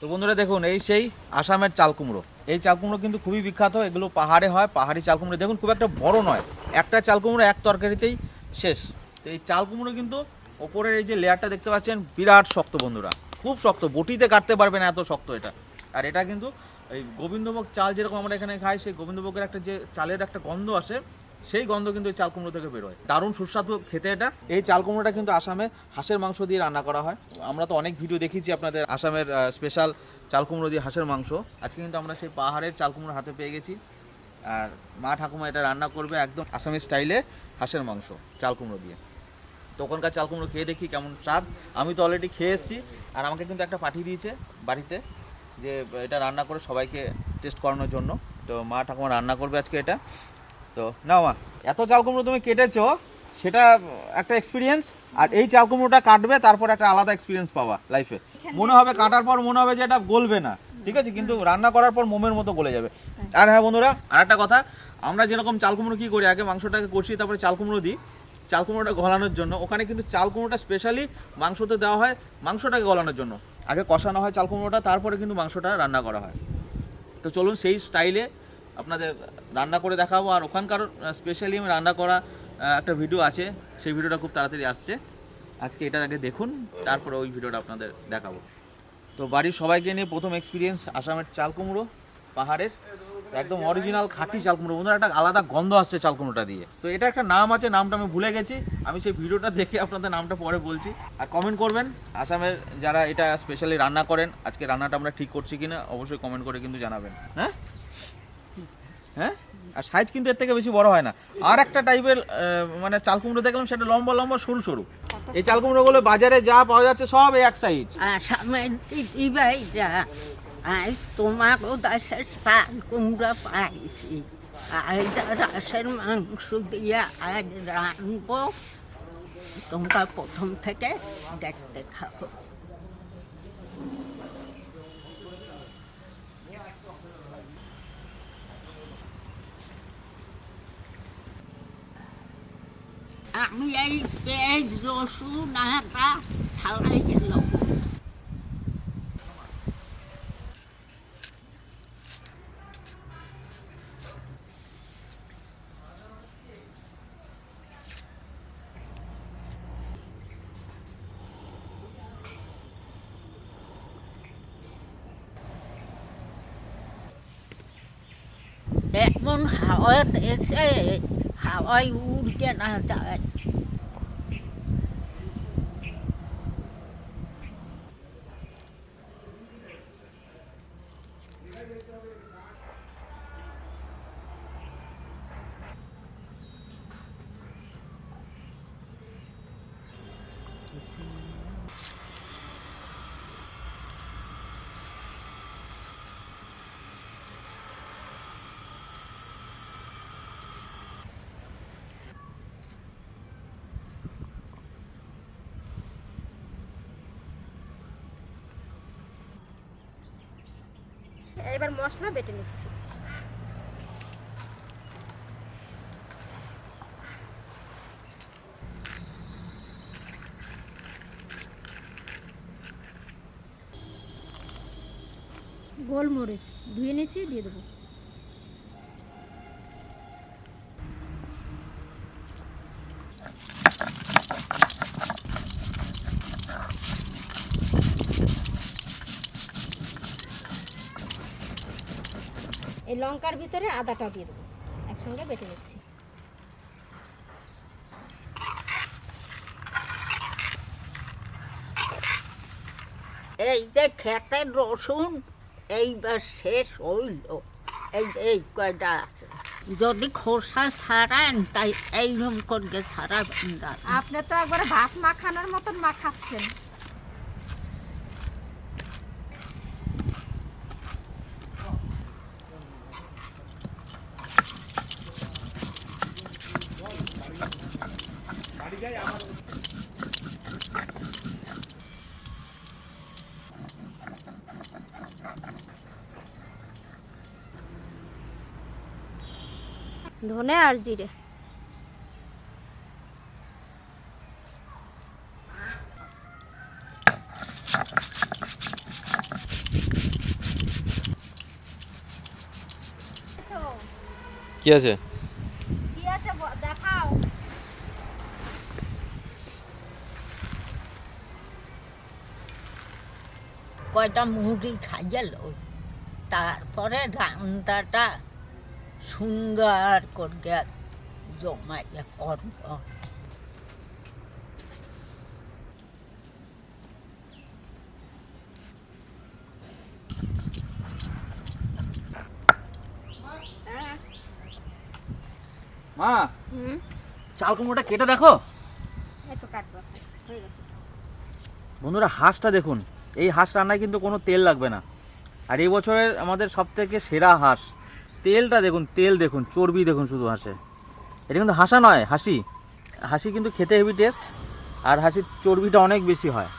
তো বন্ধুরা দেখুন, এই সেই আসামের চাল কুমড়ো। এই চাল কুমড়ো কিন্তু খুবই বিখ্যাত, এগুলো পাহাড়ে হয়, পাহাড়ি চাল কুমড়ো। দেখুন, খুব একটা বড় নয়, একটা চাল কুমড়ো এক তরকারিতেই শেষ। তো এই চাল কুমড়ো কিন্তু ওপরের এই যে লেয়ারটা দেখতে পাচ্ছেন, বিরাট শক্ত বন্ধুরা, খুব শক্ত, বটিতে কাটতে পারবে না এত শক্ত এটা। আর এটা কিন্তু এই গোবিন্দভোগ চাল যেরকম আমরা এখানে খাই, সেই গোবিন্দভোগের একটা যে চালের একটা গন্ধ আসে সেই গন্ধ কিন্তু এই চাল কুমড়ো থেকে বেরোয়। দারুণ সুস্বাদু খেতে এটা। এই চাল কুমড়োটা কিন্তু আসামে হাঁসের মাংস দিয়ে রান্না করা হয়। আমরা তো অনেক ভিডিও দেখেছি আপনাদের আসামের স্পেশাল চাল কুমড়ো দিয়ে হাঁসের মাংস। আজকে কিন্তু আমরা সেই পাহাড়ের চাল কুমড়ো হাতে পেয়ে গেছি। আর মা ঠাকুমা এটা রান্না করবে একদম আসামের স্টাইলে হাঁসের মাংস, চাল কুমড়ো দিয়ে। তো ওখানকার চাল কুমড়ো খেয়ে দেখি কেমন স্বাদ। আমি তো অলরেডি খেয়ে এসেছি। আর আমাকে কিন্তু একটা পাঠিয়ে দিয়েছে বাড়িতে যে এটা রান্না করে সবাইকে টেস্ট করানোর জন্য। তো মা ঠাকুমা রান্না করবে আজকে এটা। তো নাও মা এত চাল কুমড়ো তুমি কেটেছো সেটা একটা এক্সপিরিয়েন্স আর এই চাল কুমড়োটা কাটবে তারপর একটা আলাদা এক্সপিরিয়েন্স পাওয়া লাইফে মনে হবে কাটার পর মনে হবে যে এটা গলবে না ঠিক আছে? কিন্তু রান্না করার পর মোমের মতো গলে যাবে। আর হ্যাঁ বন্ধুরা আর একটা কথা আমরা যেরকম চাল কুমড়ো কী করি আগে মাংসটাকে কষিয়ে তারপরে চাল কুমড়ো দিই। চাল কুমড়োটা গলানোর জন্য ওখানে কিন্তু চাল কুমড়োটা স্পেশালি মাংসতে দেওয়া হয় মাংসটাকে গলানোর জন্য। আগে কষানো হয় চাল কুমড়োটা তারপরে কিন্তু মাংসটা রান্না করা হয়। তো চলুন সেই স্টাইলে আপনাদের রান্না করে দেখাবো, আর ওখানকার স্পেশালি আমি রান্না করা একটা ভিডিও আছে, সেই ভিডিওটা খুব তাড়াতাড়ি আসছে। আজকে এটা আগে দেখুন, তারপরে ওই ভিডিওটা আপনাদের দেখাবো। তো বাড়ির সবাইকে নিয়ে প্রথম এক্সপিরিয়েন্স আসামের চাল কুমড়ো পাহাড়ের, একদম অরিজিনাল খাঁটি চাল কুমড়ো বন্ধুরা, একটা আলাদা গন্ধ আসছে চাল কুমড়োটা দিয়ে। তো এটা একটা নাম আছে, নামটা আমি ভুলে গেছি। আমি সেই ভিডিওটা দেখে আপনাদের নামটা পরে বলছি। আর কমেন্ট করবেন, আসামের যারা এটা স্পেশালি রান্না করেন, আজকে রান্নাটা আমরা ঠিক করছি কিনা, অবশ্যই কমেন্ট করে কিন্তু জানাবেন। হ্যাঁ? হ্যাঁ? আর সাইজ কিন্তু এর থেকে বেশি বড় হয় না। আর একটা টাইপের মানে চাল কুমড়ো দেখলাম, সেটা লম্বা লম্বা, সরু সরু। এই চাল কুমড়োগুলো বাজারে যা পাওয়া যাচ্ছে, সব এক সাইজ আজ তোমারও দেশের শাক কুমড়া পাইছি। আজ রাসের মাংস দিয়ে আজ রানবো তোমরা প্রথম থেকে দেখতে থাকো। আমি এই পেঁয়াজ রসুন আদা ছালাই গেলাম এমন হাওয়া এসে হাওয়ায় উড়ে না যায় এবার মশলা বেটে নিচ্ছি। গোলমরিচ ধুয়ে নিয়েছি দিয়ে দেবো। লঙ্কার ভিতরে আদাটাও দিয়ে দেবো। একসঙ্গে বেটে নিচ্ছি। এই যে খেতের রসুন এইবার শেষ হইল। এই যে এই কয়টা আছে? যদি খোসা ছাড়ান তাই এইরকম করে ছাড়াবেন আপনি তো একবারে ভাত মাখানোর মতন মাখাচ্ছেন। ধনে আর জিরে। কি আছে? দেখাও। কয়টা মুড়ি খাইয়ে লই? তারপরে রান্দাটা সুন্দর করে জমাইয়া করব। মা চাল কুমড়োটা কেটে দেখো। হয়ে বন্ধুরা হাঁসটা দেখুন। এই হাঁস রান্নায় কিন্তু কোনো তেল লাগবে না। আর এই বছরের আমাদের সব থেকে সেরা হাঁস। তেলটা দেখুন তেল দেখুন চর্বি দেখুন শুধু হাঁসে। এটা কিন্তু হাসা নয় হাসি। হাসি কিন্তু খেতে হেভি টেস্ট আর হাসির চর্বিটা অনেক বেশি হয়।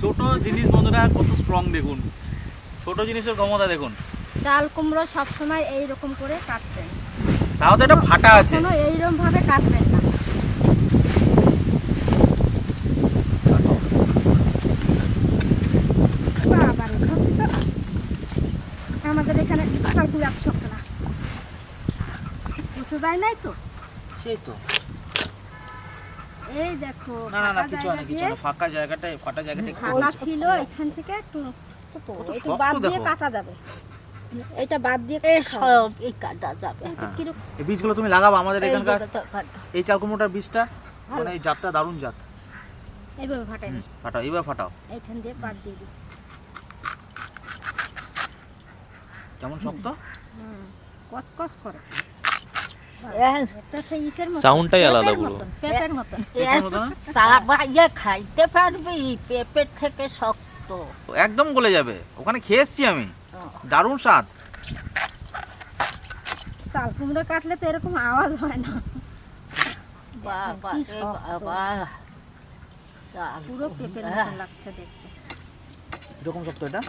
ছোট জিনিস বন্ধুরা কত স্ট্রং দেখুন। ছোট জিনিসের ক্ষমতা দেখুন। চাল কুমড়ো সবসময় এইরকম করে কাটবেন। তাও তো এটা ফাটা আছে। এইরকম ভাবে কাটবেন না বাবারে সত্যি তো আমাদের এখানে যায় নাই তো? সেই তো এই দেখো না না না কিছু না কিছু না। ফাঁকা ফাটা জায়গাটা একটু ফাঁকা ছিল এখান থেকে একটু তো তো, একটু বাদ দিয়ে কাটা যাবে। এটা বাদ দিয়ে এই কাটা যাবে। সব এই কাটা যাবে। হ্যাঁ। এই বীজগুলো তুমি লাগাবো আমাদের এখানকার। এই চালকুমোটার বীজটা মানে এই জাতটা দারুণ জাত। এইভাবে ফাটাই ফাটাও এইবার ফাটাও। এইখান দিয়ে বাদ দিয়ে দিই। কেমন শক্ত? কচকচ করে। সাউন্ডটাই আলাদা পুরো। পেঁপের মতন? চাবাইয়া খাইতে পারবি পেঁপের থেকে শক্ত। একদম গলে যাবে। ওখানে খেয়ে এসছি আমি। দারুণ স্বাদ। চাল কুমড়ো কাটলে তো এরকম আওয়াজ হয় না। পুরো পেঁপের। মতন লাগছে দেখতে। এরকম শক্ত এটা?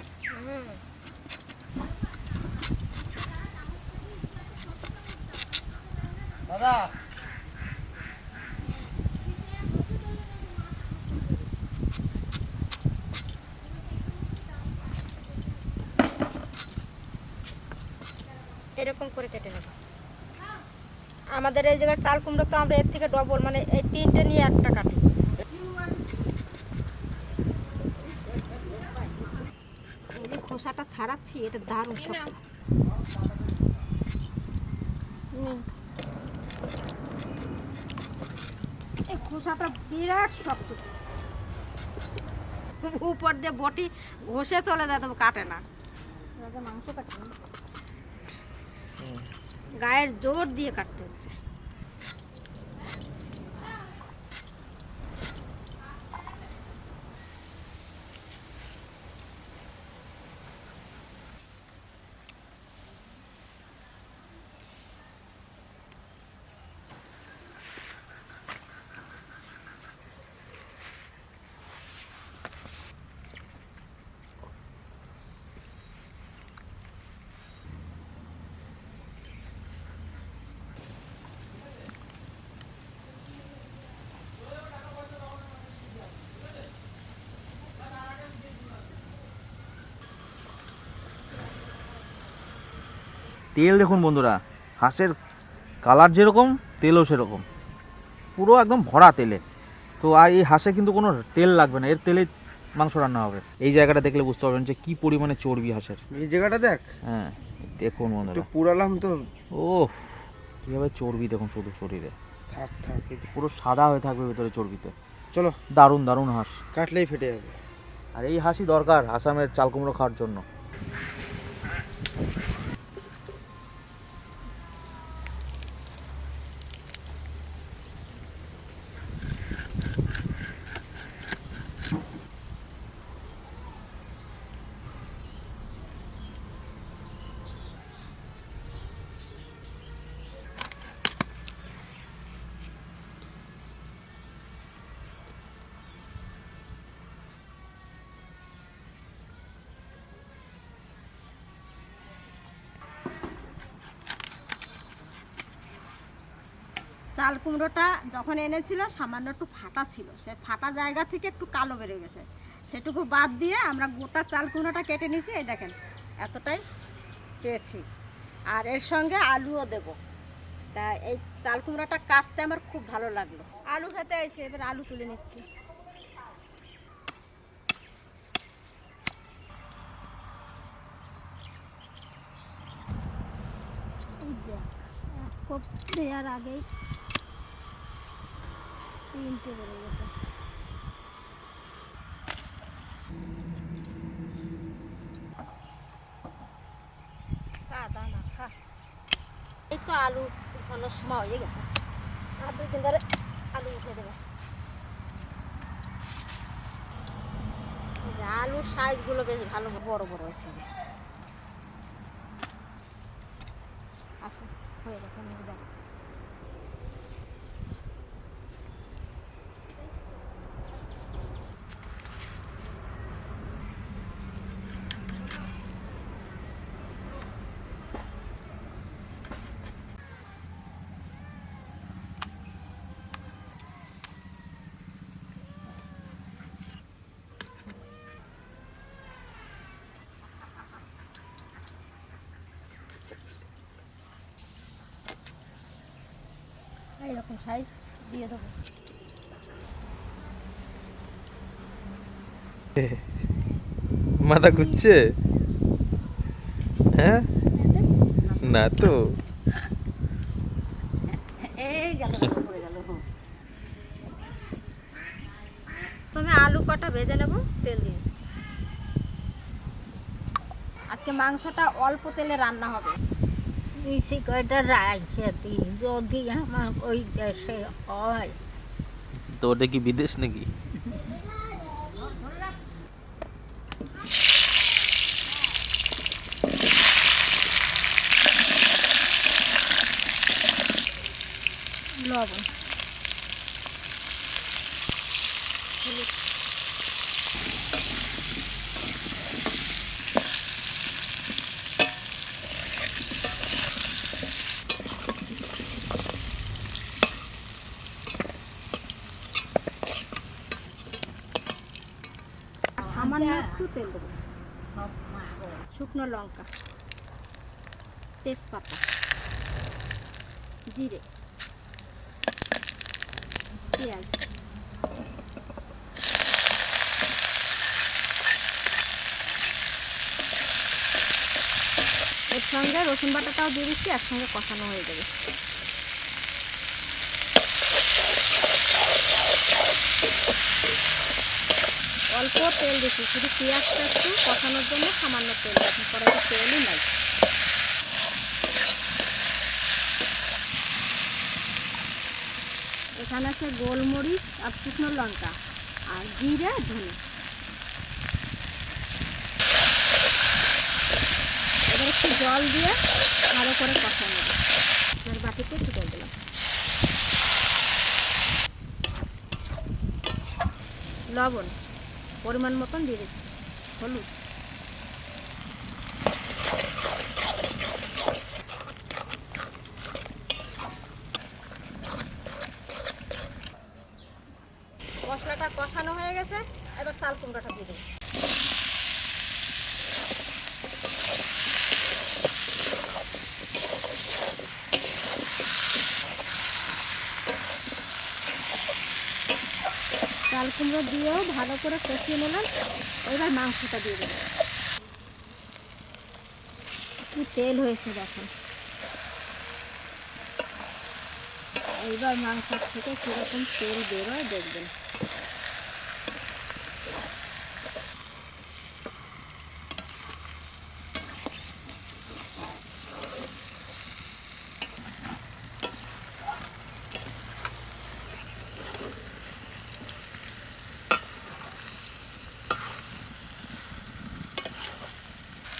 দাদা। এরকম করে কেটে নেব। আমাদের এই জায়গায় চাল কুমড়ো তো আমরা এর থেকে ডবল মানে এই তিনটে নিয়ে একটা কাটি। এই খোসাটা ছাড়াচ্ছি এটা দারুণ শক্ত নিন। খোসাটা বিরাট শক্ত। উপর দিয়ে বটি ঘষে চলে যায় তবে কাটে না। মাংস কাটে গায়ের জোর দিয়ে কাটতে হচ্ছে। তেল দেখুন বন্ধুরা হাঁসের কালার যেরকম তেলও সেরকম। পুরো একদম ভরা তেলে। তো আর এই হাঁসে কিন্তু কোনো তেল লাগবে না এর তেলে মাংস রান্না হবে। এই জায়গাটা দেখলে বুঝতে পারবেন যে কি পরিমাণে চর্বি হাঁসের। এই জায়গাটা দেখ। হ্যাঁ দেখুন বন্ধুরা। পুরালাম তো। ও কীভাবে চর্বি দেখুন শুধু শরীরে। থাক থাক পুরো সাদা হয়ে থাকবে ভেতরে চর্বিতে। চলো। দারুণ দারুণ হাঁস। কাটলেই ফেটে যাবে। আর এই হাঁসই দরকার আসামের চাল কুমড়ো খাওয়ার জন্য। চাল কুমড়োটা যখন এনেছিল, সামান্য একটু ফাটা ছিল। সে ফাটা জায়গা থেকে একটু কালো বেড়ে গেছে। সেটুকু বাদ দিয়ে আমরা গোটা চাল কুমড়োটা কেটে নিয়েছি, এই দেখেন, এতটাই পেয়েছি। আর এর সঙ্গে আলুও দেব। তা এই চাল কুমড়োটা কাটতে আমার খুব ভালো লাগল। আলু খেতে এসে এবার আলু তুলে নিচ্ছি। খুব দেওয়ার আগেই তিনটে বেড়ে গেছে। এই তো আলু উঠানোর সময় হয়ে গেছে। আর দুই দিন ধরে আলু উঠে দেবে। আলুর সাইজগুলো বেশ ভালো, বড় বড় হয়েছে। আসো, হয়ে গেছে, নিয়ে যাও। এইরকম সাইজ দিয়ে দেবো। মাথা ঘুরছে? হ্যাঁ? না তো। তুমি আলু কটা ভেজে নেব? তেল দিয়েছি আজকে মাংসটা অল্প তেলে রান্না হবে। বেশি কয়টা রাখে দিই যদি আমার ওই দেশে হয়। তো ওটা কি বিদেশ নাকি? লবণ সামান্য একটু তেল দেবো শুকনো লঙ্কা তেজপাতা জিরে পেঁয়াজ। এর সঙ্গে রসুন বাটাটাও দিয়ে দিচ্ছি, একসঙ্গে কষানো হয়ে যাবে। অল্প তেল দিচ্ছি, শুধু পেঁয়াজটা একটু কষানোর জন্য সামান্য তেল এখন পরে তেলই নাই। এখানে আছে গোলমরিচ আর শুকনো লঙ্কা আর জিরে ধনে। এবার একটু জল দিয়ে ভালো করে কষা নেবে এবার বাটিতে জল দিলাম। লবণ পরিমাণ মতন দিয়ে দিচ্ছি। হলুদ মশলাটা কষানো হয়ে গেছে এবার চাল কুমড়োটা দিয়ে দেবো চাল কুমড়ো দিয়েও ভালো করে কষিয়ে নিলাম। এবার মাংসটা দিয়ে কি তেল হয়েছে দেখুন এইবার মাংস থেকে কীরকম তেল বেরোয় দেখবেন।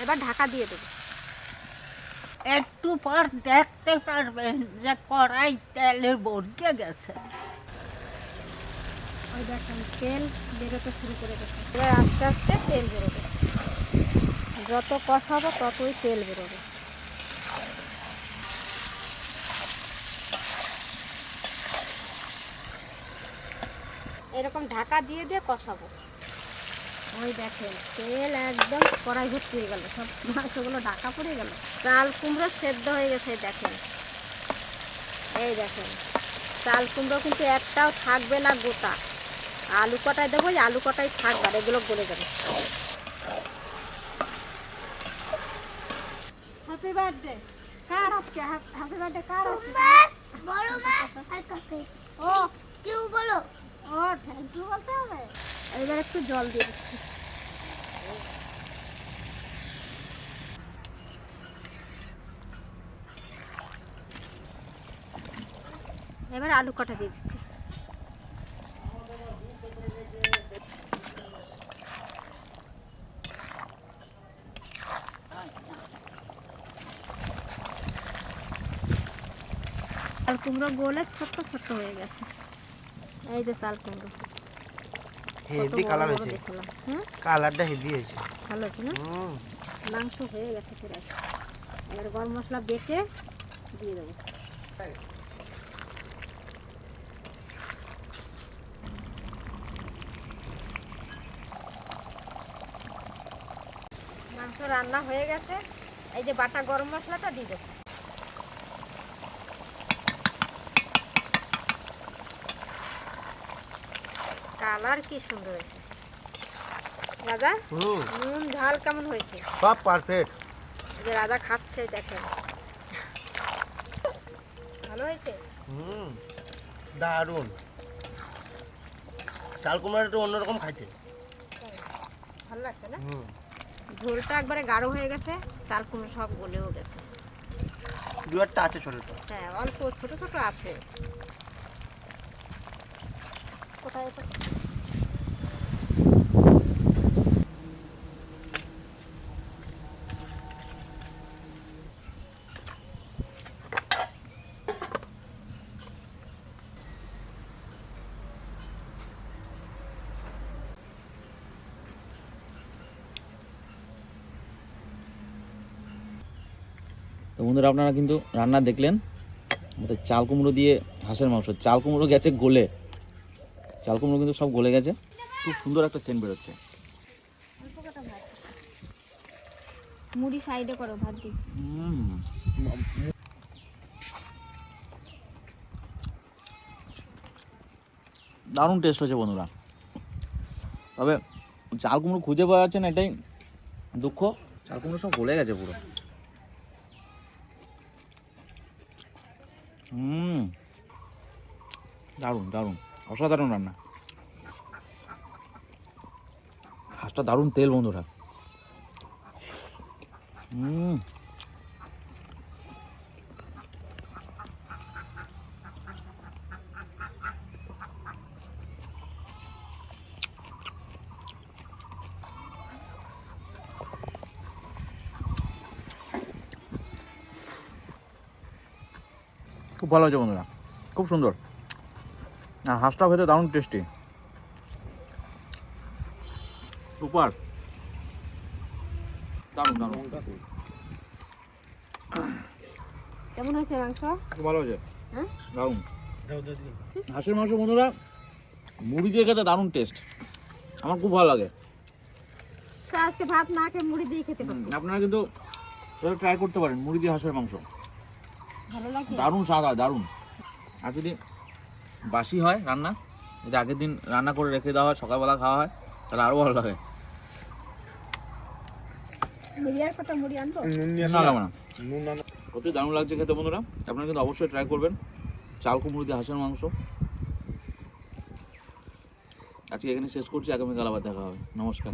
এবার ঢাকা দিয়ে দেবো। একটু পর দেখতে পারবেন যে কড়াই তেলে ভরে গেছে। ওই দেখেন তেল বেরোতে শুরু করে গেছে। এবার আস্তে আস্তে তেল বেরোবে। যত কষাবো ততই তেল বেরোবে। এরকম ঢাকা দিয়ে দিয়ে কষাবো। ওই দেখেন তেল একদম কড়াই ভর্তি হয়ে গেল সব মাংসগুলো ঢাকা পড়ে গেল। চাল কুমড়ো সেদ্ধ হয়ে গেছে দেখেন। এই দেখেন চাল কুমড়ো কিন্তু একটাও থাকবে না গোটা। আলু কটায় দেবো আলু কটাই থাকবে আর এগুলো গলে যাবে। হ্যাপি বার্থডে কার আজকে? হ্যাপি বার্থডে কার আজকে? বড় মা আর কাকে? ও। কেউ বলো। ও থ্যাংক ইউ বলতে হবে? এবার একটু জল দিয়ে দিচ্ছি। এবার আলু কটা দিয়ে দিচ্ছি। চাল কুমড়ো গোলে ছোট্ট ছোট্ট হয়ে গেছে। এই যে চাল কুমড়ো। হেভি কালার হয়েছে। কালারটা হেভি হয়েছে। ভালো আছে না? হুম। মাংস হয়ে গেছে প্রায় এবার গরম মশলা বেটে দিয়ে দেবো। মাংস রান্না হয়ে গেছে। এই যে বাটা গরম মশলাটা দিয়ে দেবো। কালার কি সুন্দর হয়েছে। রাজা নুন ঝাল কেমন হয়েছে? সব পারফেক্ট যে রাজা খাচ্ছে দেখেন। ভালো হয়েছে? হুম দারুণ। চাল কুমড়াটা একটু অন্যরকম খাইতে। ভালো লাগছে না? হুম। ঝোলটা একবারে গাঢ় হয়ে গেছে চাল কুমড়ো সব গলেও গেছে। দু একটা আছে ছোট ছোট হ্যাঁ অল্প ছোট ছোট আছে। কোথায় বন্ধুরা আপনারা কিন্তু রান্না দেখলেন। আমাদের চাল কুমড়ো দিয়ে হাঁসের মাংস। চাল কুমড়ো গেছে গলে। চাল কুমড়ো কিন্তু সব গলে গেছে। খুব সুন্দর একটা সেন্ট বেরোচ্ছে। মুড়ি সাইডে করো ভাত দিই দারুণ টেস্ট হয়েছে বন্ধুরা। তবে চাল কুমড়ো খুঁজে পাওয়া যাচ্ছে না এটাই দুঃখ। চাল কুমড়ো সব গলে গেছে পুরো। হুম। দারুণ দারুণ। অসাধারণ রান্না। হাঁসটা দারুণ তেল বন্ধুরা। হুম। খুব ভালো হয়েছে বন্ধুরা। খুব সুন্দর। আর হাঁসটাও খেতে দারুণ টেস্টি সুপার দারুণ দারুণ। কেমন হয়েছে মাংস? খুব ভালো হয়েছে। হ্যাঁ? দারুণ। হাঁসের মাংস বন্ধুরা মুড়ি দিয়ে খেতে দারুণ টেস্ট আমার খুব ভালো লাগে। আজকে ভাত না খেয়ে মুড়ি দিয়ে খেতে আপনারা কিন্তু ট্রাই করতে পারেন মুড়ি দিয়ে হাঁসের মাংস। দারুণ স্বাদ হয় দারুণ। আর যদি বাসি হয় রান্না যদি আগের দিন রান্না করে রেখে দেওয়া হয় সকালবেলা খাওয়া হয় তাহলে আরও ভালো লাগে। সত্যি দারুণ লাগছে খেতে বন্ধুরা। আপনারা কিন্তু অবশ্যই ট্রাই করবেন। চাল কুমড়ো দিয়ে হাঁসের মাংস। আজকে এখানে শেষ করছি। আগামীকাল আবার দেখা হবে। নমস্কার।